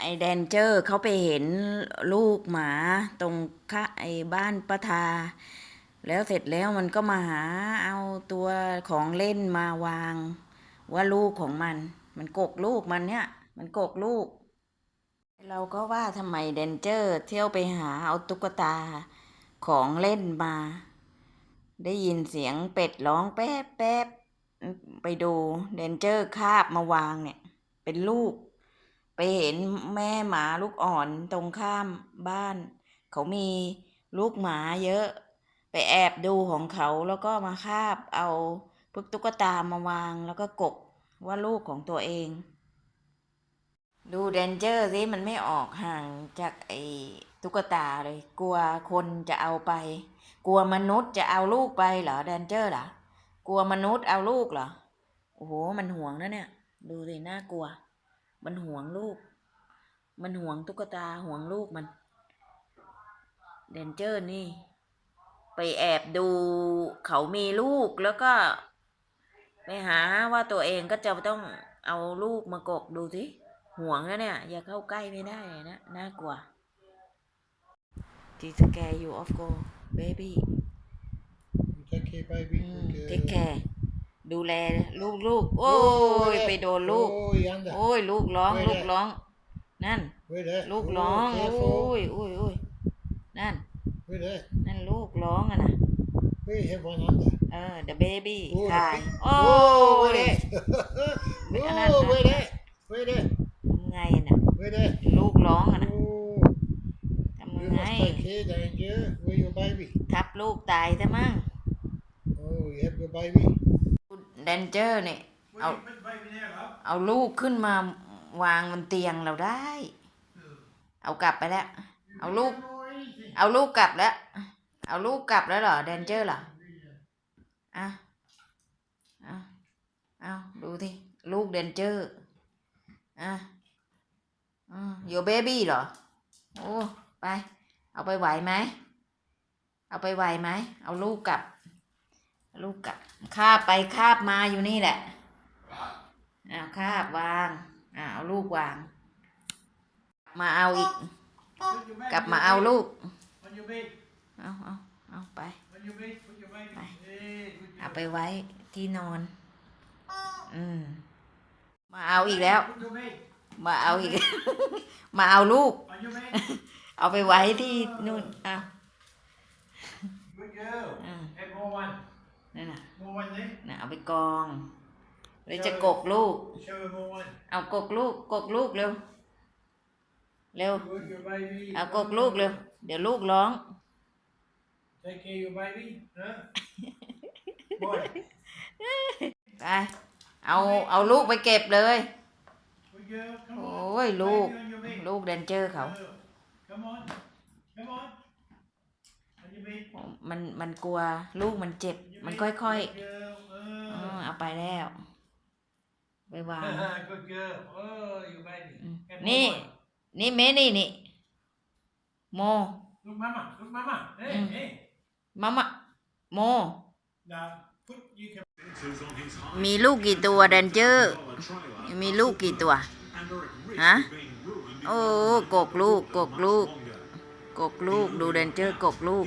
ไอแดนเจอร์เขาไปเห็นลูกหมาตรงข้าไอบ้านป้าทา แล้วเสร็จแล้วมันก็มาหาเอาตัวของเล่นมาวาง ว่าลูกของมัน มันกกลูกมันเนี่ย มันกกลูก เราก็ว่าทำไมแดนเจอร์เที่ยวไปหาเอาตุ๊กตาของเล่นมา ได้ยินเสียงเป็ดร้องแป๊บแป๊บไปดูแดนเจอร์คาบมาวางเนี่ย เป็นลูก ไปเห็นแม่หมาลูกอ่อนตรงข้ามบ้าน เขามีลูกหมาเยอะ ไปแอบดูของเขาแล้วก็มาคาบเอาพวกตุ๊กตามาวางแล้วก็กกว่าลูกของตัวเอง ดูแดนเจอร์สิมันไม่ออกห่างจากไอ้ตุ๊กตาเลย กลัวคนจะเอาไป กลัวมนุษย์จะเอาลูกไปเหรอแดนเจอร์เหรอกลัวมนุษย์เอาลูกเหรอโอ้โหมันห่วงนะเนี่ย ดูสิน่ากลัว มันห่วงลูก มันห่วงตุ๊กตาห่วงลูกมัน เดนเจอร์นี่ ไปแอบดูเขามีลูกแล้วก็ ไปหาว่าตัวเองก็จะต้องเอาลูกมากกดูสิห่วงนะเนี่ย อย่าเข้าใกล้ไม่ได้นะ น่ากลัวที่สแกอยู่ออฟโกเบบี้ Take care, baby. เทคแคร์ ดูแลลูกลูกโอ้ย ไปโดนลูก Oh, yonder. โอ้ย ลูกร้องไม่ได้ลูกร้อง นั่น Wait there. ลูกร้อง Oh, โอ้ careful. ยโอ้ยโอ้ยนั่น Wait there. นั่นลูกร้องอะนะ We have one under. เออ the baby Oh, คาย the- โอ้ Oh, ย wait there. อันนั้น Oh, นะ wait there. Wait there. ทำไงน่ะ Wait there. ลูกร้องอะนะ Oh, ทำ you ไง must take care, danger. Where your baby? ทับลูกตายซะมั่ง Oh, you have your baby. แดนเจอร์เนี่ย Where Oh. you put the baby now, love? เอาลูกขึ้นมาวางบนเตียงเราได้ เอากลับไปแล้ว เอาลูกเอาลูกกลับแล้ว เอาลูกกลับแล้วเหรอแดนเจอร์เหรอ อะอะเอาดูที่ลูกแดนเจอร์อะอะโยเบบี้เหรอ โอ้ ไป เอาไปไหวไหม เอาไปไหวไหม เอาลูกกลับ ลูกกลับคาบไปคาบมาอยู่นี่แหละอ่าคาบวางอ่าเอาลูกวาง มาเอาอีก Put your baby กลับมาเอาลูก on your bed. เอาเอาเอาไป On your bed. Put your baby. Bye. Hey, good เอา girl. ไปไว้ที่นอน อืมมาเอาอีกแล้ว Put your bed. มาเอาอีก มาเอาลูก On your bed. เอาไปไว้ที่นู่นเอา Good girl. Mm. Have more one. นั่นน่ะ More one there. น่ะเอาไปกองเลยจะกกลูก Show her more one. เอากกลูกกกลูกเร็ว เร็ว Good, your baby. เอากกลูกเร็ว เดี๋ยวลูกร้อง Take care of your baby. Huh? Boy. ไปเอาเอาลูกไปเก็บเลย Good girl. Come โอ on. ้ยลูก Baby on your bed. ลูกแดนเจอร์เขา มันมันกลัวลูกมันเจ็บ On your มัน bed. ค่อย Good girl. ๆ Uh. ออเอาไปแล้วไปวาง Good girl. Oh, your baby. Mm. Have Nè. more one. นี่เมนี่นี่โม Look, mama. Look, mama. Hey, Mm. hey. มามะโม Now, put you can. มีลูกกี่ตัวแดนเจอร์ มีลูกกี่ตัว ฮะ โอ้กกลูกกกลูก กกลูก ดูเดนเจอร์กกลูก